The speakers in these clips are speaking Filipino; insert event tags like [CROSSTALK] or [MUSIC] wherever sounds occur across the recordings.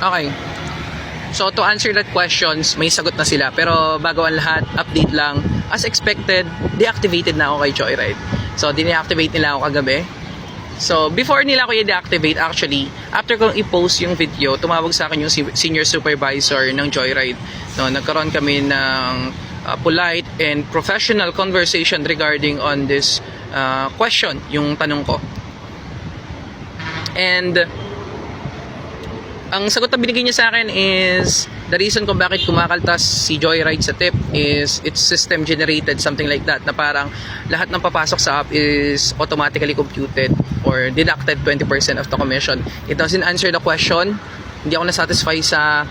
Okay. So to answer that questions, may sagot na sila. Pero bago ang lahat, update lang. As expected, deactivated na ako kay Joyride. So dineactivate nila ako kagabi. So before nila ako i-deactivate actually, after kong i-post yung video, tumawag sa akin yung senior supervisor ng Joyride. No, nagkaroon kami ng uh, polite and professional conversation regarding on this uh, question, yung tanong ko. And ang sagot na binigay niya sa akin is the reason kung bakit kumakaltas si Joyride sa tip is it's system generated something like that na parang lahat ng papasok sa app is automatically computed or deducted 20% of the commission. It doesn't answer the question. Hindi ako na-satisfy sa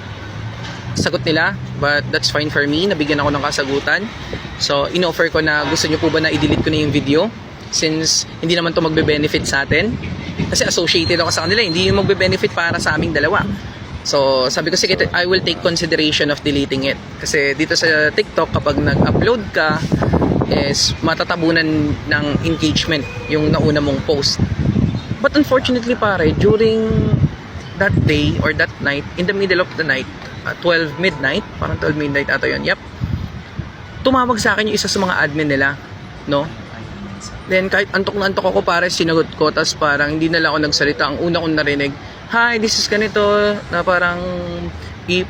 sagot nila but that's fine for me. Nabigyan ako ng kasagutan. So, in-offer ko na gusto niyo po ba na i-delete ko na yung video since hindi naman to magbe-benefit sa atin. Kasi associated ako sa kanila, hindi yung magbe-benefit para sa aming dalawa. So, sabi ko, sige, I will take consideration of deleting it. Kasi dito sa TikTok, kapag nag-upload ka, is matatabunan ng engagement yung nauna mong post. But unfortunately, pare, during that day or that night, in the middle of the night, uh, 12 midnight, parang 12 midnight ata yun, yep, tumawag sa akin yung isa sa mga admin nila, no? Then kahit antok na antok ako pare sinagot ko tapos parang hindi na lang ako nagsalita. Ang una kong narinig, Hi, this is ganito na parang i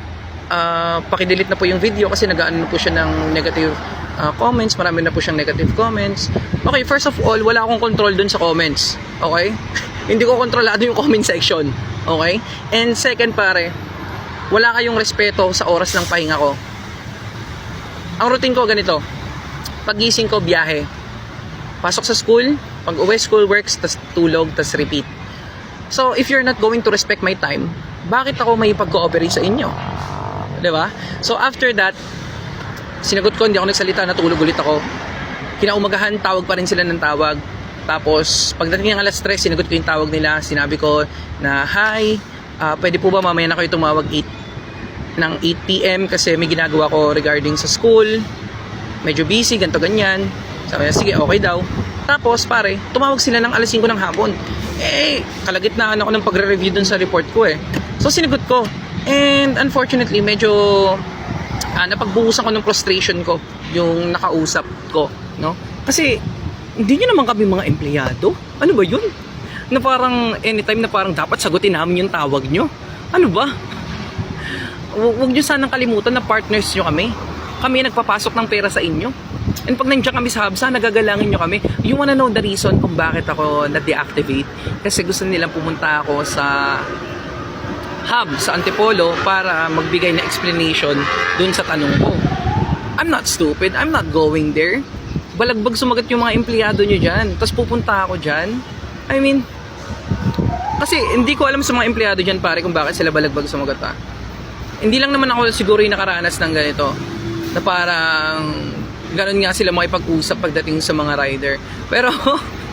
uh, pakidelete na po yung video kasi nag-ano po siya ng negative uh, comments. Marami na po siyang negative comments. Okay, first of all, wala akong control dun sa comments. Okay? [LAUGHS] hindi ko kontrolado yung comment section. Okay? And second pare, wala kayong respeto sa oras ng pahinga ko. Ang routine ko ganito. Pagising ko, biyahe pasok sa school, pag uwi school works, tas tulog, tas repeat. So, if you're not going to respect my time, bakit ako may pag-cooperate sa inyo? ba? So, after that, sinagot ko, hindi ako nagsalita, natulog ulit ako. Kinaumagahan, tawag pa rin sila ng tawag. Tapos, pagdating ng alas 3, sinagot ko yung tawag nila. Sinabi ko na, Hi, ah, pwede po ba mamaya na kayo tumawag 8 ng 8pm kasi may ginagawa ko regarding sa school. Medyo busy, ganto ganyan. Sabi niya, sige, okay daw. Tapos, pare, tumawag sila ng alas 5 ng hapon. Eh, kalagitnaan ako ng pagre-review dun sa report ko eh. So, sinagot ko. And unfortunately, medyo ah, napagbuhusan ko ng frustration ko yung nakausap ko, no? Kasi, hindi nyo naman kami mga empleyado. Ano ba yun? Na parang anytime na parang dapat sagutin namin yung tawag nyo. Ano ba? Hu- Huwag nyo sanang kalimutan na partners nyo kami. Kami nagpapasok ng pera sa inyo. And pag nandiyan kami sa Habsa, nagagalangin nyo kami. You wanna know the reason kung bakit ako na-deactivate? Kasi gusto nilang pumunta ako sa hub sa Antipolo para magbigay na explanation dun sa tanong ko. I'm not stupid. I'm not going there. Balagbag sumagot yung mga empleyado nyo dyan. Tapos pupunta ako dyan. I mean, kasi hindi ko alam sa mga empleyado dyan pare kung bakit sila balagbag sumagot ah. Hindi lang naman ako siguro yung nakaranas ng ganito. Na parang ganun nga sila makipag-usap pagdating sa mga rider. Pero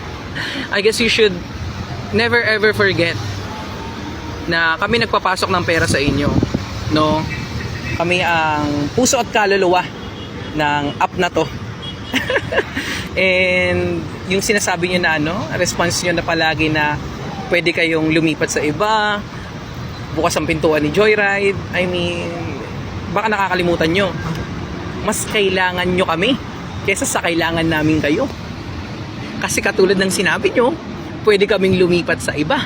[LAUGHS] I guess you should never ever forget na kami nagpapasok ng pera sa inyo. No? Kami ang puso at kaluluwa ng app na to. [LAUGHS] And yung sinasabi nyo na ano, response nyo na palagi na pwede kayong lumipat sa iba, bukas ang pintuan ni Joyride. I mean, baka nakakalimutan nyo. Mas kailangan nyo kami kesa sa kailangan namin kayo. Kasi katulad ng sinabi nyo, pwede kaming lumipat sa iba.